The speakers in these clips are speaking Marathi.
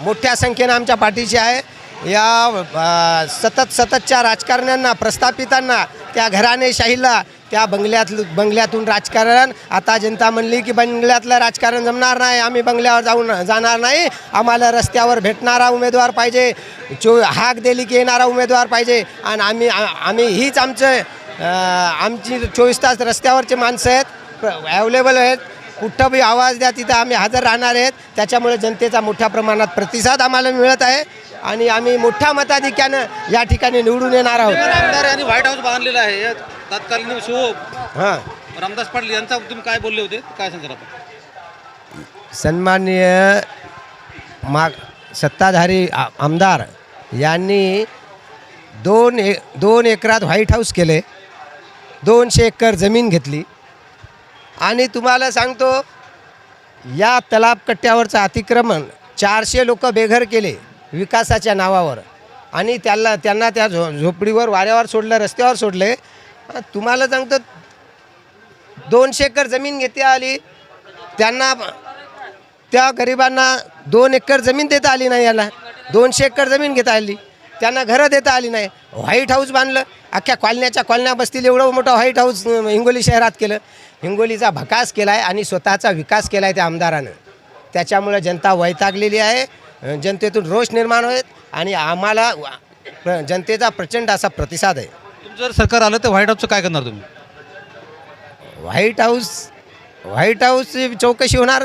मोठ्या संख्येनं आमच्या पाठीशी आहे. या सतत सततच्या राजकारण्यांना प्रस्थापितांना त्या घराणेशाहीला त्या बंगल्यात बंगल्यातून राजकारण. आता जनता म्हणली की बंगल्यातलं राजकारण जमणार नाही आम्ही बंगल्यावर जाऊन जाणार नाही. आम्हाला रस्त्यावर भेटणारा उमेदवार पाहिजे चो हाक दिली की येणारा उमेदवार पाहिजे. आणि आम्ही आम्ही हीच आमचं आमची चोवीस तास रस्त्यावरचे माणसं आहेत अवेलेबल आहेत. कुठं बी आवाज द्या तिथं आम्ही हजर राहणार आहेत. त्याच्यामुळे जनतेचा मोठ्या प्रमाणात प्रतिसाद आम्हाला मिळत आहे. आणि आम्ही मोठ्या मताधिक्यानं या ठिकाणी निवडून येणार आहोत. आमदार यांनी व्हाईट हाऊस बांधलेलं आहे. तत्कालीन हां. रामदास पाटील यांचा तुम्ही काय बोलले होते? काय आपण सन्माननीय माग सत्ताधारी आमदार यांनी दोन ए दोन एकरात व्हाईट हाऊस केले. दोनशे एकर जमीन घेतली. आणि तुम्हाला सांगतो या तलाब कट्ट्यावरचं अतिक्रमण चारशे लोक बेघर केले विकासाच्या नावावर. आणि त्याला त्यांना त्या झो झोपडीवर वाऱ्यावर सोडलं रस्त्यावर सोडले. तुम्हाला सांगतो दोनशे एकर जमीन घेता आली. त्यांना त्या गरिबांना दोन एकर जमीन देता आली नाही याला. दोनशे एकर जमीन घेता आली. त्यांना घरं देता आली नाही. व्हाईट हाऊस बांधलं. अख्ख्या कॉलन्याच्या कॉलन्या बसतील. एवढं मोठं व्हाईट हाऊस हिंगोली शहरात केलं. हिंगोलीचा भकास केला आहे आणि स्वतःचा विकास केला आहे त्या आमदारानं. त्याच्यामुळे जनता वैतागलेली आहे. जनतेतून रोष निर्माण होत आणि आम्हाला जनतेचा प्रचंड असा प्रतिसाद आहे. तुमचं जर सरकार आलं तर व्हाईट हाऊसचं काय करणार तुम्ही? व्हाईट हाऊस व्हाईट हाऊसची चौकशी होणार.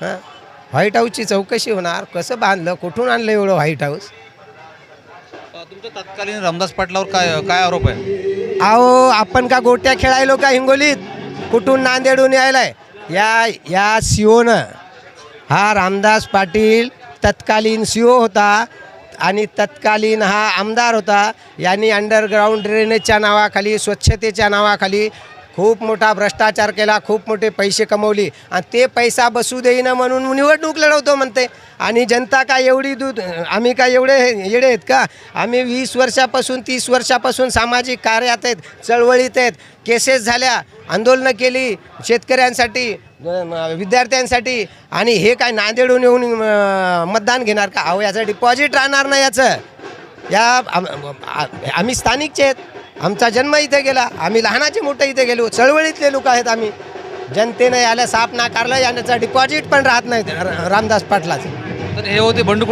हां. व्हाईट हाऊसची चौकशी होणार. कसं बांधलं कुठून आणलं एवढं व्हाईट हाऊस? तुमचं तत्कालीन रामदास पाटलावर काय काय आरोप आहे? अहो आपण का गोट्या खेळायलो का हिंगोलीत? कुठून नांदेडून आहे या या सीओनं. हा रामदास पाटील तत्कालीन सी ओ होता आणि तत्कालीन हा आमदार होता. यांनी अंडरग्राऊंड ड्रेनेजच्या नावाखाली स्वच्छतेच्या नावाखाली खूप मोठा भ्रष्टाचार केला खूप मोठे पैसे कमवली आणि ते पैसा बसू देईना म्हणून निवडणूक लढवतो म्हणते. आणि जनता काय एवढी दूध आम्ही काय एवढे येडे आहेत का? आम्ही वीस वर्षापासून तीस वर्षापासून सामाजिक कार्यात आहेत चळवळीत आहेत केसेस झाल्या आंदोलनं केली शेतकऱ्यांसाठी विद्यार्थ्यांसाठी. आणि हे काय नांदेडून येऊन मतदान घेणार का? अहो याचं डिपॉझिट राहणार नाही याचं. या आम्ही स्थानिकचे आहेत. आमचा जन्म इथे गेला. आम्ही लहानाचे मोठे इथे गेलो. चळवळीतले लोक आहेत आम्ही. जनतेनं याला साप नाकारलं याचा डिपॉझिट पण राहत नाही रामदास पाटलाचं. तर हे होते बंडू